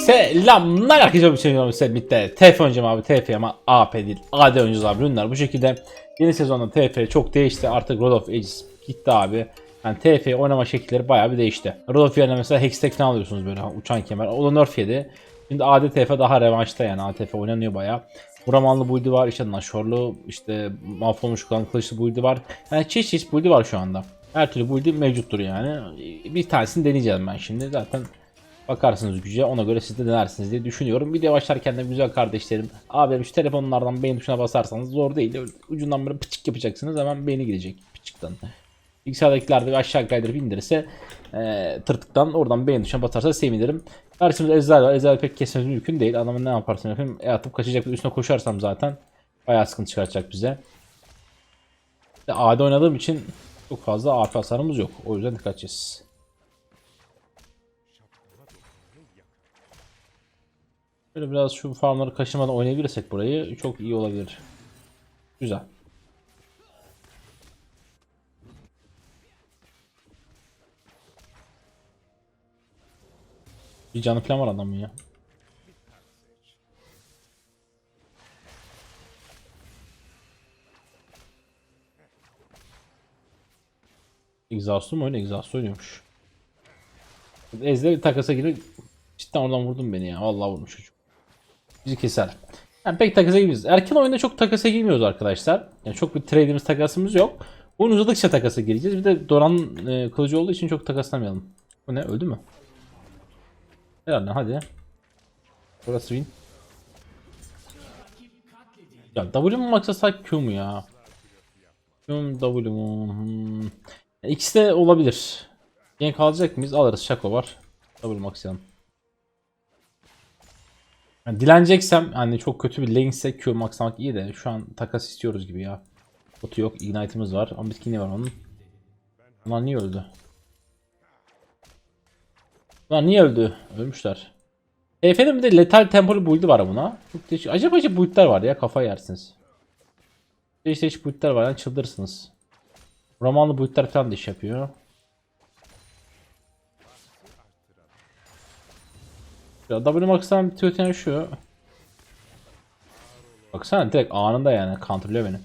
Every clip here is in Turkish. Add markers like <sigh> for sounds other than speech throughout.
Selamlar arkadaşlar bir şey size bitti. TF oynayacağım abi TF ama AP değil. AD oynayacağız abi ürünler bu şekilde. Yeni sezonda TF çok değişti artık Road of Ages gitti abi. Yani TF oynama şekilleri bayağı bir değişti. Road of yerine mesela Hextech falan alıyorsunuz böyle uçan kemer. O da nerf yedi. Şimdi AD TF daha revanşta yani ATF oynanıyor bayağı. Buramanlı build'i var işte Nashorlu işte mahvolmuş kalan kılıçlı build'i var. Yani çeşit çeşit build'i var şu anda. Her türlü build'i mevcuttur yani. Bir tanesini deneyeceğim ben şimdi zaten Bakarsınız güce ona göre siz de denersiniz diye düşünüyorum. Video başlarken de güzel kardeşlerim. Abi şu telefonlardan beğen tuşuna basarsanız zor değil. Ucundan böyle pıçık yapacaksınız hemen beğeni gidecek pıçıktan. Bilgisayardakiler de aşağı kaydırıp indirirse e, tırtıktan oradan beğen tuşuna basarsa sevinirim. Karşımızda Ezel var. Ezel pek kesmemiz mümkün değil. Adamın ne yaparsın yapayım. E atıp kaçacak üstüne koşarsam zaten bayağı sıkıntı çıkartacak bize. Ve AD oynadığım için çok fazla AP hasarımız yok. O yüzden dikkat edeceğiz. Böyle biraz şu farmları kaşımadan oynayabilirsek burayı çok iyi olabilir. Güzel. Bir canı falan var adamın ya. Exhaust'u mu öyle? Exhaust oynuyormuş. Bir takasa girip cidden oradan vurdun beni ya. Vallahi vurmuş çocuk. Bizi keser. Yani pek takasa girmiyoruz. Erken oyunda çok takasa girmiyoruz arkadaşlar. Yani çok bir trade'imiz takasımız yok. Oyun uzadıkça takasa gireceğiz. Bir de Doran e, kılıcı olduğu için çok takaslamayalım. Bu ne? Öldü mü? Herhalde hadi. Burası win. Ya W mu maksasak Q mu ya? Q mu W mu? Hmm. İkisi de olabilir. Gank alacak mıyız? Alırız. Şako var. W maksayalım. Yani dileneceksem hani çok kötü bir lane ise Q maxlamak iyi de şu an takas istiyoruz gibi ya. Botu yok, ignite'ımız var ama bitkini var onun. Ulan niye öldü? Ulan niye öldü? Ölmüşler. Efendim bir de letal tempolu build'i var buna. Çok değişik. Acaba acaba build'ler var ya kafa yersiniz. Değişik değişik build'ler var yani çıldırırsınız. Romanlı build'ler falan da iş yapıyor. Ya W Max'tan yanı şu. Baksana direkt anında yani counterlıyor beni.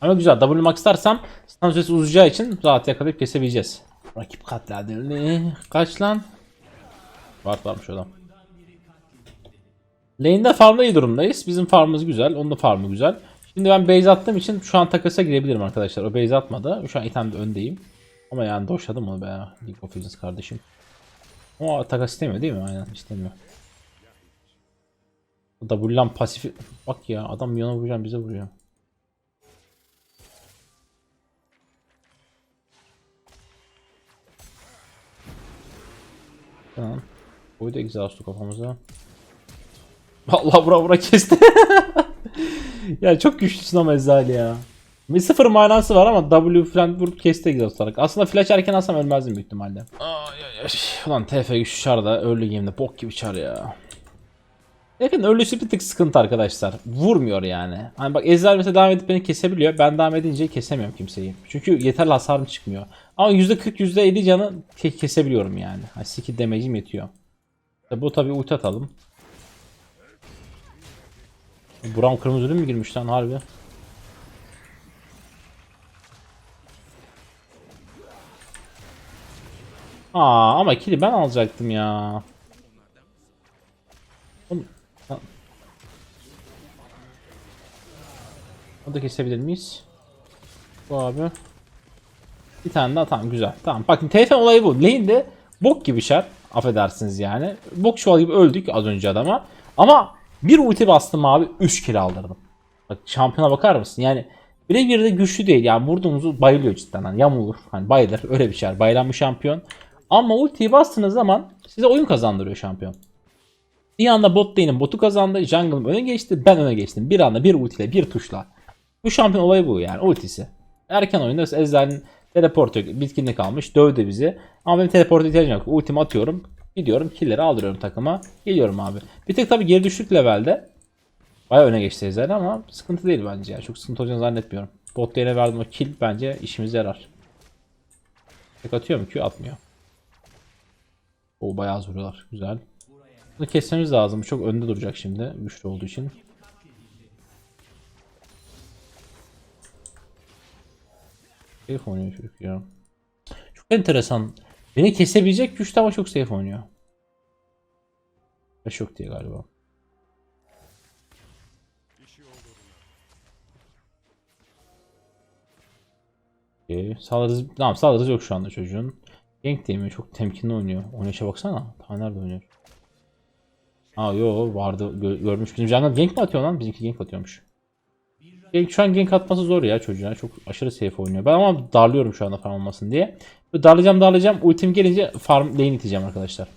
Ama güzel W Max dersem stun süresi uzayacağı için rahat yakalayıp kesebileceğiz. Rakip katledildi. Kaç lan? Var varmış adam. Lane'de farmda iyi durumdayız. Bizim farmımız güzel. Onun da farmı güzel. Şimdi ben base attığım için şu an takasa girebilirim arkadaşlar. O base atmadı. Şu an itemde öndeyim. Ama yani doşladım onu be. League of Legends kardeşim. O takas istemiyor değil mi? Aynen istemiyor. O da W'lan pasif... Bak ya adam yana vuracağım bize vuruyor. Tamam. Koydu exhaust'u kafamıza. Allah vura vura kesti. <laughs> ya çok güçlüsün ama Ezali ya. Bir sıfır manası var ama W falan vurup kesti exhaust olarak. Aslında flash erken alsam ölmezdim büyük ihtimalle. Ay ay. Ulan TF güçlü çar da early game'de bok gibi çar ya. Yakın early'si bir tık sıkıntı arkadaşlar. Vurmuyor yani. Hani bak Ezreal mesela devam edip beni kesebiliyor. Ben devam edince kesemiyorum kimseyi. Çünkü yeterli hasarım çıkmıyor. Ama %40 %50 canı ke- kesebiliyorum yani. Hani skill damage'im yetiyor. İşte bu tabi ulti atalım. Buram kırmızı mü girmiş lan harbi? Aa ama kili ben alacaktım ya. Oğlum. Onu da kesebilir miyiz? Bu abi. Bir tane daha tamam güzel. Tamam bakın TF olayı bu. Lane'de bok gibi şart. Affedersiniz yani. Bok çuval gibi öldük az önce adama. Ama bir ulti bastım abi 3 kill aldırdım. Bak şampiyona bakar mısın? Yani birebir de güçlü değil. Yani vurduğumuzu bayılıyor cidden. Hani yamulur. Hani bayılır. Öyle bir şey. Bayılan bir şampiyon. Ama ultiyi bastığınız zaman size oyun kazandırıyor şampiyon. Bir anda bot lane'in botu kazandı. Jungle'ım öne geçti. Ben öne geçtim. Bir anda bir ultiyle bir tuşla. Bu şampiyon olayı bu yani ultisi. Erken oyunda Ezreal'in teleportu bitkinlik kalmış. Dövdü bizi. Ama benim teleporta ihtiyacım yok. Ultimi atıyorum. Gidiyorum. Killleri aldırıyorum takıma. Geliyorum abi. Bir tek tabi geri düştük levelde. Baya öne geçti Ezreal ama sıkıntı değil bence ya. Çok sıkıntı olacağını zannetmiyorum. Bot lane'e verdiğim o kill bence işimize yarar. Tek atıyor mu Q? Atmıyor. O bayağı az vuruyorlar. Güzel. Bunu kesmemiz lazım. Çok önde duracak şimdi. Güçlü olduğu için. Safe oynuyor çocuk ya. Çok enteresan. Beni kesebilecek güçte ama çok safe oynuyor. Yaş yok diye galiba. Okey. Saldırız, tamam saldırız yok şu anda çocuğun. Gank mi? Çok temkinli oynuyor. Oynayışa baksana. Ta nerede oynuyor? Ha yo vardı gö- görmüş. Bizim canlar gank mi atıyor lan? Bizimki gank atıyormuş. Gank, şu an gank atması zor ya çocuğa. Çok aşırı safe oynuyor. Ben ama darlıyorum şu anda farm olmasın diye. Böyle darlayacağım darlayacağım. Ultim gelince farm lane iteceğim arkadaşlar.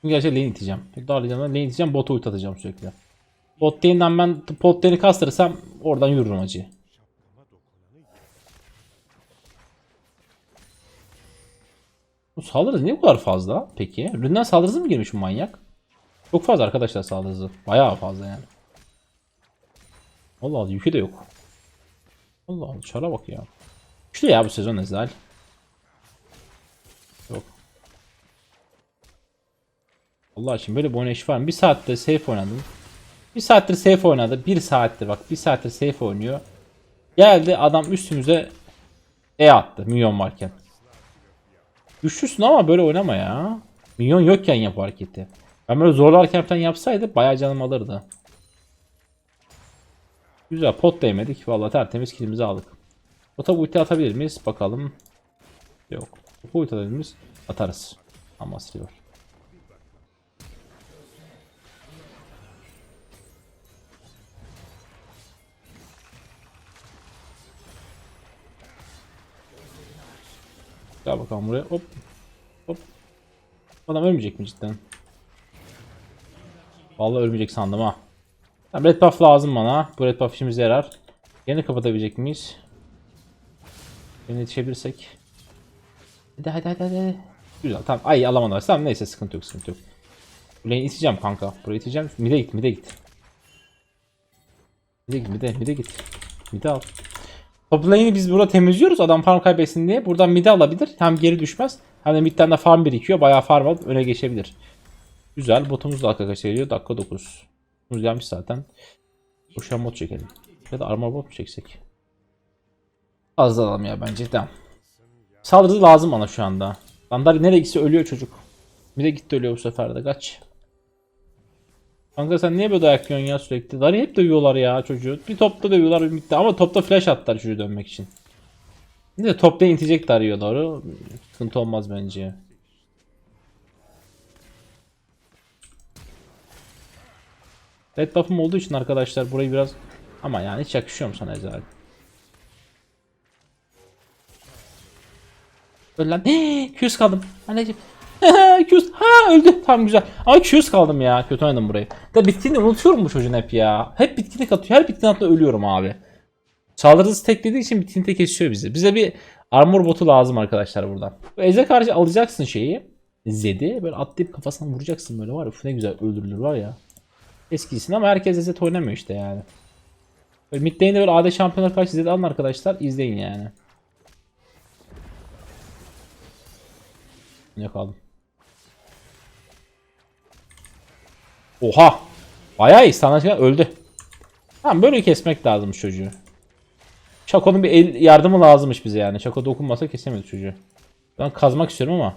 Şimdi gerçekten lane iteceğim. Darlayacağım lane iteceğim. Bota ult atacağım sürekli. Bot lane'den ben pot lane'i kastırırsam oradan yürürüm acı. Bu saldırı niye bu kadar fazla peki? Ründen saldırısı mı girmiş bu manyak? Çok fazla arkadaşlar saldırısı. Bayağı fazla yani. Allah Allah yükü de yok. Allah Allah çara bak ya. Güçlü ya bu sezon Ezreal. Yok. Allah için böyle bir oynayış var mı? Bir saatte safe oynadım. Bir saattir safe oynadı. Bir saattir bak bir saattir safe oynuyor. Geldi adam üstümüze E attı minyon varken. Güçlüsün ama böyle oynama ya. Minyon yokken yap o hareketi. Ben böyle zorlarken falan yapsaydı bayağı canım alırdı. Güzel pot değmedik. Vallahi tertemiz kilimizi aldık. Ota ulti atabilir miyiz? Bakalım. Yok. Ota ulti atabilir miyiz? Atarız. Ama siliyor. Gel bakalım buraya. Hop. Hop. Adam ölmeyecek mi cidden? Vallahi ölmeyecek sandım ha. Tamam, red buff lazım bana. Bu red buff işimize yarar. Yine kapatabilecek miyiz? Yine yetişebilirsek. Hadi hadi hadi hadi. Güzel tamam. Ay alamadılar. Tamam neyse sıkıntı yok sıkıntı yok. Burayı iteceğim kanka. Burayı iteceğim. Mide git mide git. Mide git mide mide git. Mide al. Top lane'i biz burada temizliyoruz adam farm kaybetsin diye. Buradan mid alabilir. Hem geri düşmez. Hem de midden de farm birikiyor. Bayağı farm alıp öne geçebilir. Güzel. Botumuz da dakika geliyor? Dakika 9. Botumuz gelmiş zaten. Koşan bot çekelim. Ya da armor bot mu çeksek? Fazla alalım ya bence. Tamam. Saldırı lazım bana şu anda. Landar nereye gitse ölüyor çocuk. Bir de gitti ölüyor bu sefer de. Kaç. Kanka sen niye böyle dayak yiyorsun ya sürekli? Dari hep dövüyorlar ya çocuğu. Bir topta dövüyorlar bir bitti. Ama topta flash attılar çocuğu dönmek için. Bir de topta intecek darıyor doğru. Sıkıntı olmaz bence. Red buff'ım olduğu için arkadaşlar burayı biraz... Ama yani hiç yakışıyor sana Ezreal? Öl lan. <gasps> Q's kaldım. Anneciğim. Q's. Ha öldü. Tamam güzel. Ama Q's kaldım ya. Kötü oynadım burayı. Da bitkinliği unutuyorum bu çocuğun hep ya. Hep bitkinlik atıyor. Her bitkinlik atla ölüyorum abi. Saldırısı teklediği için bitkinlikte kesiyor bizi. Bize bir armor botu lazım arkadaşlar buradan. Eze karşı alacaksın şeyi. Zed'i böyle atlayıp kafasına vuracaksın böyle var ya. Uf ne güzel öldürülür var ya. Eskisin ama herkes Zed oynamıyor işte yani. Böyle mid lane'de böyle AD şampiyonlar karşı Zed alın arkadaşlar. izleyin yani. Ne kaldım? Oha! Bayağı iyi. Sana öldü. Tamam böyle kesmek lazım çocuğu. Çako'nun bir el yardımı lazımmış bize yani. Çako dokunmasa kesemedik çocuğu. Ben kazmak istiyorum ama.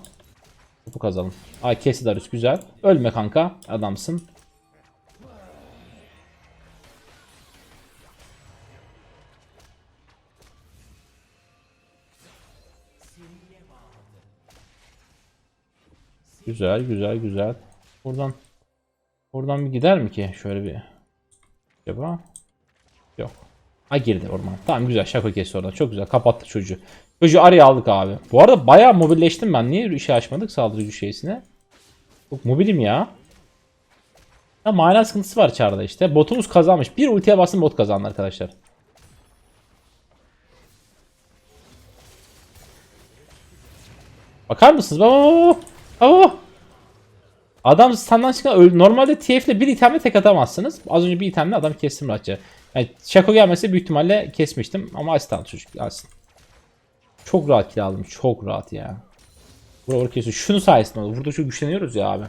Bu kazalım. Ay kesti Darius güzel. Ölme kanka. Adamsın. Güzel güzel güzel. Buradan buradan bir gider mi ki? Şöyle bir. Acaba? Yok. Ha girdi orman. Tamam güzel şaka kesti orada. Çok güzel kapattık çocuğu. Çocuğu araya aldık abi. Bu arada bayağı mobilleştim ben. Niye işe açmadık saldırı güç şeysine? Çok mobilim ya. Ha mana sıkıntısı var çarda işte. Botumuz kazanmış. Bir ultiye bastım bot kazandı arkadaşlar. Bakar mısınız? Baba baba baba. Adam standdan çıkan öl- normalde TF ile bir itemle tek atamazsınız. Az önce bir itemle adam kestim rahatça. Yani Chaco gelmese büyük ihtimalle kesmiştim ama asistan çocuk alsın. Çok rahat kill aldım. Çok rahat ya. Vura kesiyor. Şunu sayesinde oldu. Burada çok güçleniyoruz ya abi.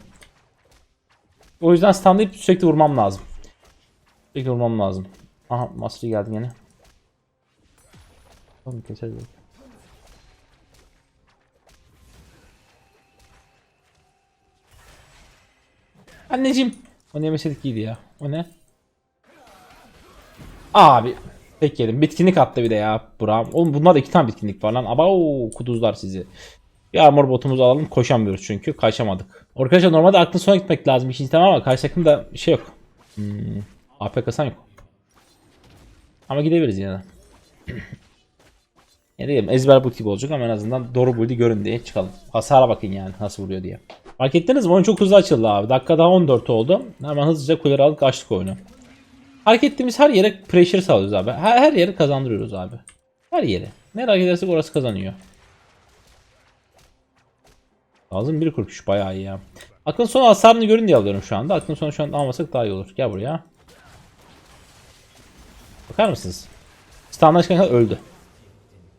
O yüzden standlayıp sürekli vurmam lazım. Sürekli vurmam lazım. Aha Mastery geldi yine. Tamam keseriz. Anneciğim. O ne yemeseydik iyiydi ya. O ne? Abi. Tek yedim. Bitkinlik attı bir de ya. Buram. Oğlum bunlar da iki tane bitkinlik var lan. Aba o kuduzlar sizi. Bir armor botumuzu alalım. Koşamıyoruz çünkü. Kaçamadık. Arkadaşlar normalde aklın sona gitmek lazım. İkinci tamam ama karşı takımda şey yok. Hmm, AP kasan yok. Ama gidebiliriz yine de. <clears throat> Ne diyeyim ezber build gibi olacak ama en azından doğru build'i görün diye çıkalım. Hasara bakın yani nasıl vuruyor diye. Fark ettiniz mi? Oyun çok hızlı açıldı abi. Dakika daha 14 oldu. Hemen hızlıca kuleleri alıp açtık oyunu. Hareket ettiğimiz her yere pressure sağlıyoruz abi. Her, her yere kazandırıyoruz abi. Her. Ne hareket edersek orası kazanıyor. Lazım 1.43 bayağı iyi ya. Aklın sonu hasarını görün diye alıyorum şu anda. Aklın sonu şu an almasak daha iyi olur. Gel buraya. Bakar mısınız? Kadar öldü.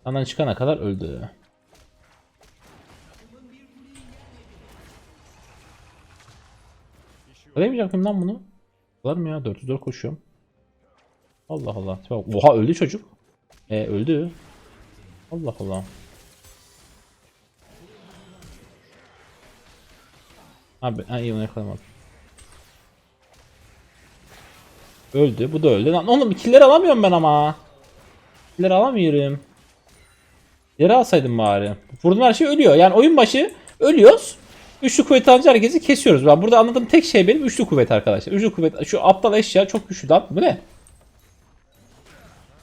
Standdan çıkana kadar öldü. Alamayacak mıyım lan bunu? Var mı ya? 404 koşuyorum. Allah Allah. Oha öldü çocuk. E öldü. Allah Allah. Abi ha, iyi onu yakalamadım. Öldü. Bu da öldü. Lan oğlum killer alamıyorum ben ama. Killer alamıyorum. Yere alsaydım bari. Vurdum her şey ölüyor. Yani oyun başı ölüyoruz. Üçlü kuvvet alınca herkesi kesiyoruz. Ben burada anladığım tek şey benim üçlü kuvvet arkadaşlar. Üçlü kuvvet. Şu aptal eşya çok güçlü lan. Bu ne?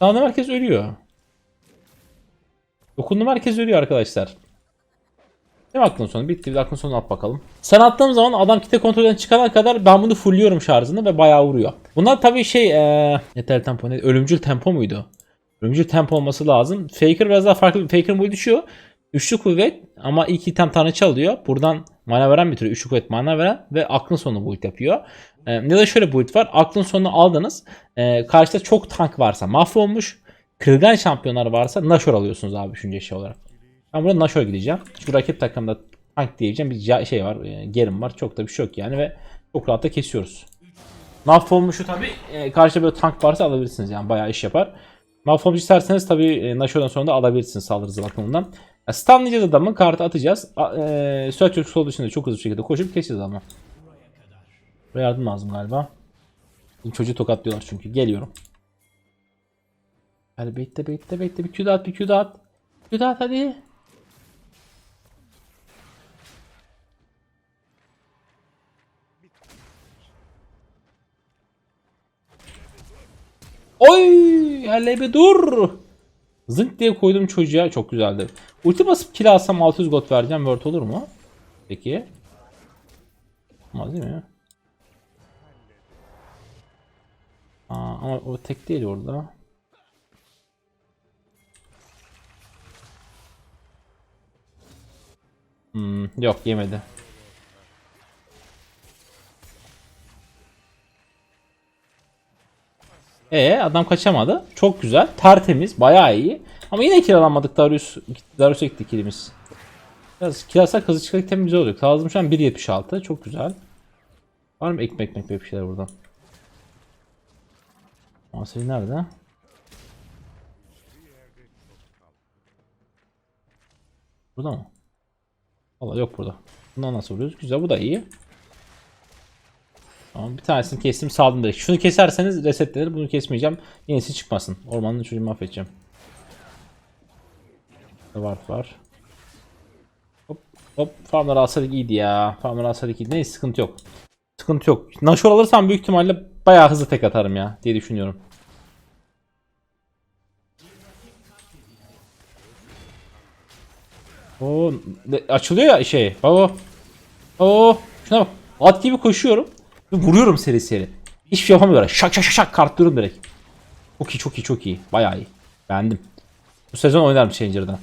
Anladığım herkes ölüyor. Dokundum herkes ölüyor arkadaşlar. Ne aklın sonu? Bitti bir aklın sonuna at bakalım. Sen attığım zaman adam kitle kontrolden çıkana kadar ben bunu fullliyorum şarjını ve bayağı vuruyor. Bunlar tabii şey ee, yeterli tempo ne? Ölümcül tempo muydu? Ölümcül tempo olması lazım. Faker biraz daha farklı. Faker'ın build'i şu. Üçlü kuvvet ama ilk item tanrıçı alıyor. Buradan mana veren bir tür. Üçlü kuvvet mana veren ve aklın sonu build yapıyor. Ee, ya da şöyle build var. Aklın sonunu aldınız. Ee, karşıda çok tank varsa mahvolmuş. Kırılgan şampiyonlar varsa Nashor alıyorsunuz abi düşünce şey olarak. Ben burada Nashor gideceğim. Çünkü rakip takımda tank diyeceğim bir şey var. E, gerim var. Çok da bir şey yok yani ve çok rahat da kesiyoruz. Mahvolmuşu tabi e, karşıda böyle tank varsa alabilirsiniz yani bayağı iş yapar. Mahvolmuş isterseniz tabi e, Nashor'dan sonra da alabilirsiniz saldırı hızı bakımından. Ya, stunlayacağız adamı kartı atacağız. A, e, York sol dışında çok hızlı bir şekilde koşup keseceğiz ama. Buraya yardım lazım galiba. Çocuğu tokatlıyorlar çünkü. Geliyorum. Hadi bekle bekle bekle. Bir Q da at bir Q da at. Q da at hadi. Oy! Hele bir dur. Zınk diye koydum çocuğa. Çok güzeldi. Ulti basıp kill alsam 600 gold vereceğim. Word olur mu? Peki. Olmaz değil mi? Aa, ama o tek değil orada. Hmm, yok yemedi. E adam kaçamadı. Çok güzel. Tertemiz. Bayağı iyi. Ama yine kiralanmadık Darius. Darius'a gitti kilimiz. Biraz kiralasak hızlı çıkardık temiz olacak. Lazım şu an 1.76. Çok güzel. Var mı ekmek ekmek bir şeyler buradan? Masayı nerede? Burada mı? Valla yok burada. Bundan nasıl vuruyoruz? Güzel bu da iyi. Tamam bir tanesini kestim saldım direkt. Şunu keserseniz resetlenir. Bunu kesmeyeceğim. Yenisi çıkmasın. Ormanın çocuğu mahvedeceğim. Var var. Hop hop farmları alsaydık iyiydi ya. Farmları alsaydık iyiydi. Neyse sıkıntı yok. Sıkıntı yok. Nashor alırsam büyük ihtimalle bayağı hızlı tek atarım ya diye düşünüyorum. Oo, açılıyor ya şey. Baba. Oo, şuna bak. At gibi koşuyorum. Vuruyorum seri seri. Hiçbir şey yapamıyorum. Şak şak şak şak kartlıyorum direkt. Çok iyi çok iyi çok iyi. Bayağı iyi. Beğendim. Bu sezon oynarım Changer'dan.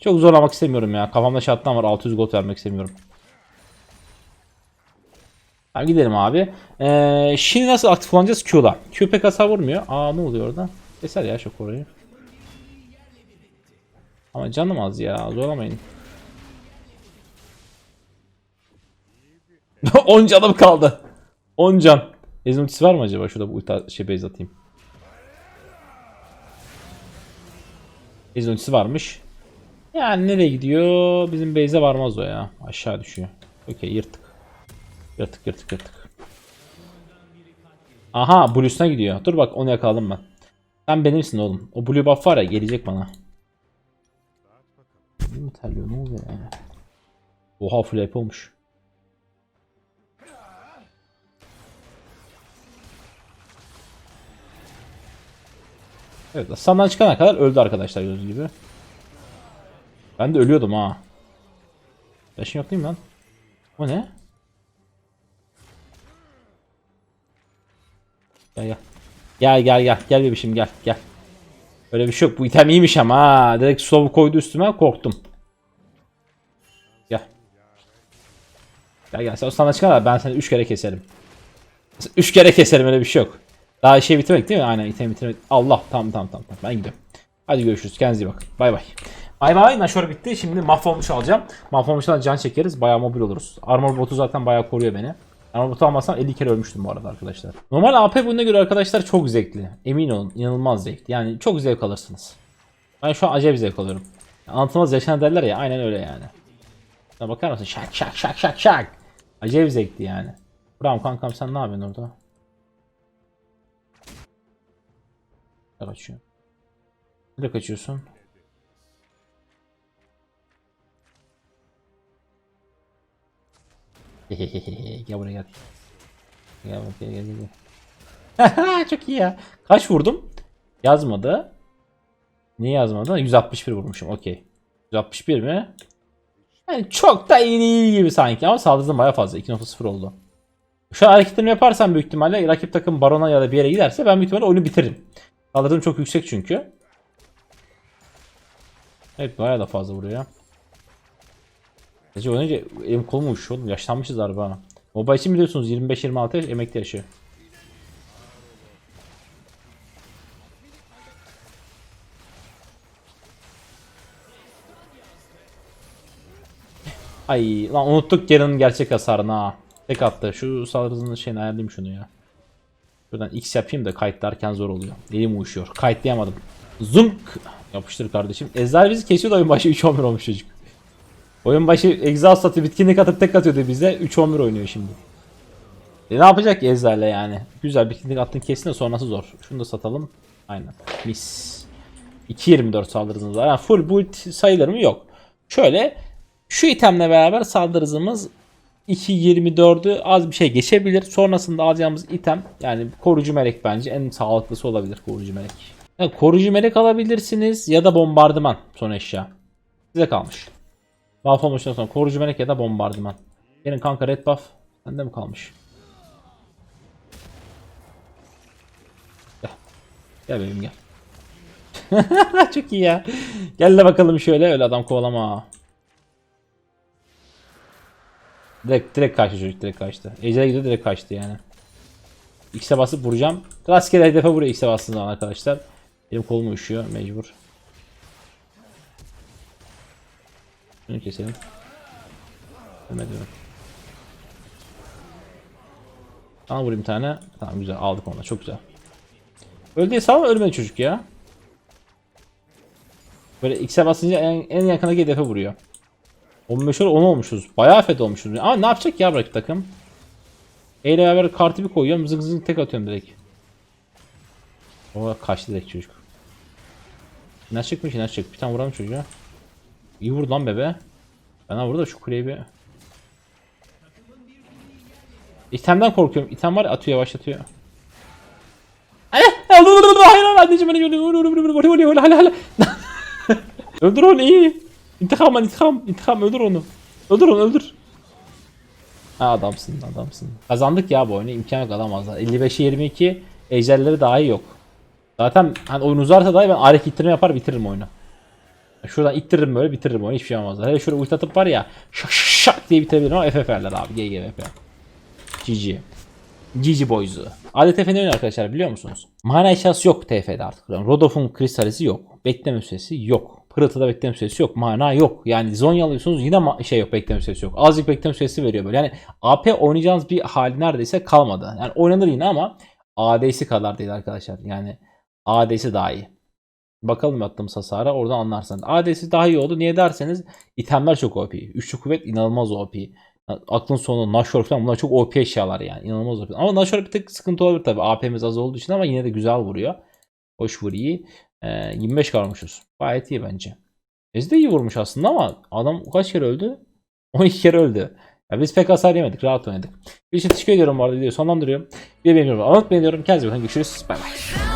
Çok zorlamak istemiyorum ya. Kafamda şarttan var. 600 gold vermek istemiyorum. Tamam gidelim abi. Ee, şimdi nasıl aktif kullanacağız? Q'la. Q pek hasar vurmuyor. Aa ne oluyor orada? Keser ya çok orayı. Ama canım az ya zorlamayın. <laughs> 10 canım kaldı. 10 can. Ezin ultisi var mı acaba? Şurada bu ulti şey base atayım. Ezin ultisi varmış. Yani nereye gidiyor? Bizim base'e varmaz o ya. Aşağı düşüyor. Okey yırttık. Yırttık yırttık yırttık. Aha Blue'suna gidiyor. Dur bak onu yakaladım ben. Sen benimsin oğlum. O Blue buff var ya gelecek bana. Ne terliyor ne oluyor yani? Oha full olmuş. Evet sandan çıkana kadar öldü arkadaşlar gördüğünüz gibi. Ben de ölüyordum ha. Yaşın yok değil mi lan? O ne? Gel gel. Gel gel gel. Gel bebişim gel gel. Öyle bir şey yok. Bu item iyiymiş ama ha. Direkt slow'u koydu üstüme korktum. Gel. Gel gel. Sen sana çıkar ben seni 3 kere keserim. 3 kere keserim öyle bir şey yok. Daha şey bitirmek değil mi? Aynen item bitirmek. Allah tamam tamam tamam. tamam. Ben gidiyorum. Hadi görüşürüz. Kendinize iyi bakın. Bay bay. Bay bay. Nashor bitti. Şimdi mahvolmuş alacağım. Mahvolmuştan can çekeriz. Bayağı mobil oluruz. Armor botu zaten bayağı koruyor beni. Armor botu almasam 50 kere ölmüştüm bu arada arkadaşlar. Normal AP boyuna göre arkadaşlar çok zevkli. Emin olun. inanılmaz zevkli. Yani çok zevk alırsınız. Ben şu an acayip zevk alıyorum. Anlatılmaz yaşanan derler ya. Aynen öyle yani. Şuna bakar mısın? Şak şak şak şak şak. Acayip zevkli yani. Bram kankam sen ne yapıyorsun orada? Nereye kaçıyorsun? Nereye <laughs> kaçıyorsun? gel buraya gel. Gel bak gel gel gel. <laughs> Çok iyi ya. Kaç vurdum? Yazmadı. Niye yazmadı? 161 vurmuşum. Okey. 161 mi? Yani çok da iyi değil gibi sanki ama saldırdım baya fazla. 2.0 oldu. Şu an hareketlerimi yaparsam büyük ihtimalle rakip takım barona ya da bir yere giderse ben büyük ihtimalle oyunu bitiririm. Saldırım çok yüksek çünkü. Evet bayağı da fazla vuruyor. Gece oynayınca elim kolum oğlum. Yaşlanmışız harbi ha. İçin biliyorsunuz 25-26 yaş emekli yaşı. Ay lan unuttuk Garen'ın gerçek hasarını ha. Tek attı. Şu saldırı hızının şeyini ayarlayayım şunu ya. Şuradan X yapayım da kayıtlarken zor oluyor. Elim uyuşuyor. Kayıtlayamadım. Zunk. Yapıştır kardeşim. Ezler bizi kesiyordu oyun başı 3-11 olmuş çocuk. Oyun başı egzoz atı bitkinlik atıp tek atıyordu bize. 3-11 oynuyor şimdi. E ne yapacak ki Ezreal'le yani? Güzel bitkinlik attın kesin de sonrası zor. Şunu da satalım. Aynen. Mis. 2.24 saldırı hızımız var. Yani full build sayılır mı? Yok. Şöyle şu itemle beraber saldırı 2.24'ü az bir şey geçebilir. Sonrasında alacağımız item yani koruyucu melek bence en sağlıklısı olabilir koruyucu melek. Yani koruyucu melek alabilirsiniz ya da bombardıman son eşya. Size kalmış. Buff olmuştan sonra koruyucu melek ya da bombardıman. Gelin kanka red buff. Sende mi kalmış? Gel. Gel bebeğim gel. <laughs> Çok iyi ya. Gel de bakalım şöyle öyle adam kovalama. Direkt direkt kaçtı çocuk direkt kaçtı. Ejder'e gidiyor direkt kaçtı yani. X'e basıp vuracağım. Rastgele hedefe vuruyor X'e bastığım zaman arkadaşlar. Benim kolum üşüyor mecbur. Şunu keselim. Ölmedi mi? Sana vurayım bir tane. Tamam güzel aldık onu çok güzel. Öldü ama ölmedi çocuk ya. Böyle X'e basınca en, en yakındaki hedefe vuruyor. 15 10 olmuşuz. Bayağı fed olmuşuz. Ama ne yapacak ya bırak takım? E ile beraber kartı bir koyuyorum. Zıng zıng tek atıyorum direkt. O kaçtı direkt çocuk. Ne çıkmış ne çık? Bir tane vuralım çocuğa. İyi vurdu lan bebe. Bana vurdu da şu kuleyi bir... İtemden korkuyorum. İtem var ya, atıyor yavaşlatıyor. Eh, Hayır anneciğim beni Öldür onu iyi. İntikam lan intikam. İntikam öldür onu. Öldür onu öldür. Ha adamsın adamsın. Kazandık ya bu oyunu imkan yok alamazlar. 55'e 22 ejderleri daha iyi yok. Zaten hani oyun uzarsa dahi ben alet ittirme yapar bitiririm oyunu. Şuradan ittiririm böyle bitiririm oyunu hiçbir şey olmazlar. Hele şurada ulti var ya şak şak diye bitirebilirim ama FF'lerler abi GGVP. GG. GG boys'u. Adet TF ne oynuyor arkadaşlar biliyor musunuz? Mana eşyası yok TF'de artık. Rodolph'un kristalisi yok. Bekleme süresi yok. Kırıtıda bekleme süresi yok. Mana yok. Yani Zonya alıyorsunuz yine şey yok bekleme süresi yok. Azıcık bekleme süresi veriyor böyle. Yani AP oynayacağınız bir hali neredeyse kalmadı. Yani oynanır yine ama AD'si kadar değil arkadaşlar. Yani AD'si daha iyi. Bakalım attığımız hasara oradan anlarsınız. AD'si daha iyi oldu. Niye derseniz itemler çok OP. Üçlü kuvvet inanılmaz OP. Aklın sonu Nashor falan bunlar çok OP eşyalar yani. İnanılmaz OP. Ama Nashor bir tık sıkıntı olabilir tabii. AP'miz az olduğu için ama yine de güzel vuruyor. Hoş vuruyor. Ee, 25 kalmışız. Gayet iyi bence. Biz de iyi vurmuş aslında ama adam kaç kere öldü? <laughs> 12 kere öldü. Ya biz pek hasar yemedik. Rahat oynadık. Bir şey teşekkür ediyorum bu arada videoyu sonlandırıyorum. Bir beğeniyorum. Unutmayın diyorum. Kendinize bakın. Görüşürüz. Bay bay.